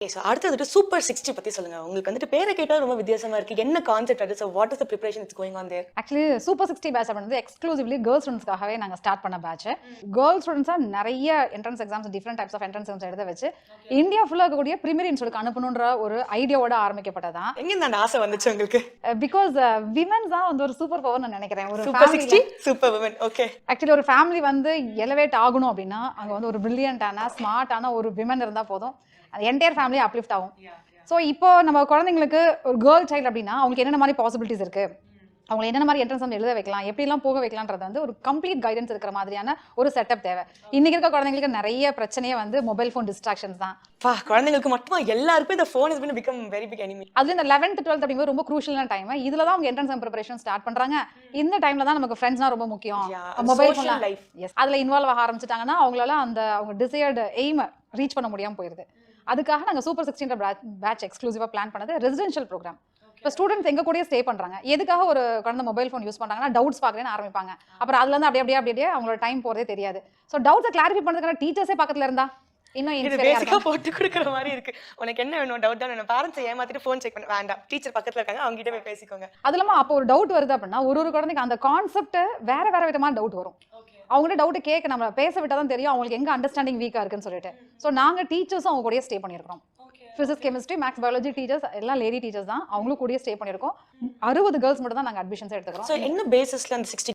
Okay so அடுத்து வந்துட்டு super sixty பத்தி சொல்லுங்க. உங்களுக்கு வந்துட்டு பேரை கேட்டால் ரொம்ப வித்தியாசமா இருக்கு. என்ன கான்செப்ட் அது? So what is the preparation it's going on there actually super sixty batch அப்படின்றது எக்ஸ்க்ளூசிவ்லி கேர்ள்ஸ் ஸ்டூடெண்ட்ஸ்க்காகவே நாங்கள் ஸ்டார்ட் பண்ண பேட்ச் கேர்ள்ஸ் ஸ்டூடெண்ட்ஸாக நிறைய entrance exams different types of entrance exams எழுத வச்சு இந்தியா ஃபுல்லாக இருக்கக்கூடிய ப்ரிமியர் இன்ஸ்டியூட் அனுப்பணுன்ற ஒரு ஐடியாவோட ஆரம்பிக்கப்பட்டதான் எங்க அந்த ஆசை வந்துச்சு உங்களுக்கு? பிகாஸ் விமன்ஸ் தான் வந்து ஒரு சூப்பர் பவர் நான் நினைக்கிறேன். ஒரு super sixty super woman okay actually ஒரு ஃபேமிலி வந்து எலவேட் ஆகணும் அப்படின்னா அங்கே வந்து ஒரு பிரில்லியண்டான ஸ்மார்ட்டான ஒரு விமன் இருந்தால் போதும். என்டையர் ஃபேமிலி அப்லிஃப்ட் ஆகும். ஸோ இப்போ நம்ம குழந்தைங்களுக்கு ஒரு கேர்ள் சைல்டு அப்படின்னா அவங்களுக்கு என்னென்ன மாதிரி பாசிபிலிட்டிஸ் இருக்கு? அவங்களை என்னென்ன மாதிரி என்ட்ரன்ஸ் வந்து எழுத வைக்கலாம்? எப்படிலாம் போக வைக்கலான்றது வந்து ஒரு கம்ப்ளீட் கைடன்ஸ் இருக்கிற மாதிரியான ஒரு செட்டப் தேவை. இன்னைக்கு இருக்க குழந்தைங்களுக்கு நிறைய பிரச்சனையே வந்து மொபைல் ஃபோன் டிஸ்ட்ராக்ஷன்ஸ் தான். பா குழந்தைங்களுக்கு மட்டுமா? எல்லாருக்கும் இந்த phone is become very big enemy அதுல இந்த லெவன்த் டுவெல்த் அப்படிங்கிறது ரொம்ப குரூஷியலான டைம் இதுல தான் அவங்க என்ட்ரன்ஸ் ப்ரிப்பரேஷன் ஸ்டார்ட் பண்றாங்க. இந்த டைம்ல தான் நமக்கு ஃப்ரெண்ட்ஸ்னா ரொம்ப முக்கியம். Mobile phone. எஸ் அதுல இன்வால்வ் ஆக ஆரம்பிச்சிட்டாங்கன்னா அவங்களால அந்த அவங்க டிசையர்டு எய்மை ரீச் பண்ண முடியாம போயிருது. அதுக்காக நாங்க சூப்பர் சிக்ஸ்டின்ற பேட்ச் எக்ஸ்க்ளூசிவா பிளான் பண்ணது ரெசிடென்ஷியல் ப்ரோக்ராம் இப்போ ஸ்டூடெண்ட்ஸ் எங்க கூடயே ஸ்டே பண்றாங்க? எதுக்காக ஒரு குழந்தை மொபைல் ஃபோன் யூஸ் பண்றாங்கன்னா டவுட்ஸ் பார்க்கறேன்னு ஆரம்பிப்பாங்க. அப்புறம் அதுல இருந்து அப்படியே அப்படியே அப்படியே அவங்களோட டைம் போறதே தெரியாது. ஸோ டவுட்ஸை கிளாரிஃபை பண்ணுறதுக்கான டீச்சர்ஸே பக்கத்துல இருந்தா? இன்னும் இது inspire ஆ பேசிக்கா இருக்கலாம். போட்டு கொடுக்குற மாதிரி இருக்கு. உனக்கு என்ன வேணும்? டவுட் தான். வேணும் பேரண்ட்ஸ் ஏமாத்திட்டு ஃபோன் செக் பண்ண வேண்டாம். டீச்சர் பக்கத்துல இருக்காங்க. அவங்க கிட்ட போய் பேசிக்கோங்க. அது இல்லாம அப்போ ஒரு டவுட் வருது அப்படின்னா ஒரு ஒரு குழந்தைக்கு அந்த கான்செப்ட் வேற வேற விதமான டவுட் வரும். அவங்ககிட்ட டவுட் கேட்க நம்ம பேச விட்டா தான் தெரியும். அவங்களுக்கு எங்க அண்டர்ஸ்டாண்டிங் வீக்கா இருக்குன்னு சொல்லிட்டு. ஸோ நாங்க டீச்சர்ஸும் அவங்க கூடயே ஸ்டே பண்ணியிருக்கோம் physics chemistry maths biology teachers எல்லாம் லேடி டீச்சர்ஸ் தான். அவங்களும் கூடயே ஸ்டே பண்ணியிருக்கோம். அறுபது கேர்ள்ஸ் மட்டும் தான் நாங்கள் அட்மிஷன்ஸ் எடுத்துக்கிறோம் என்ன பேசிஸ்ல அந்த சிக்ஸ்டி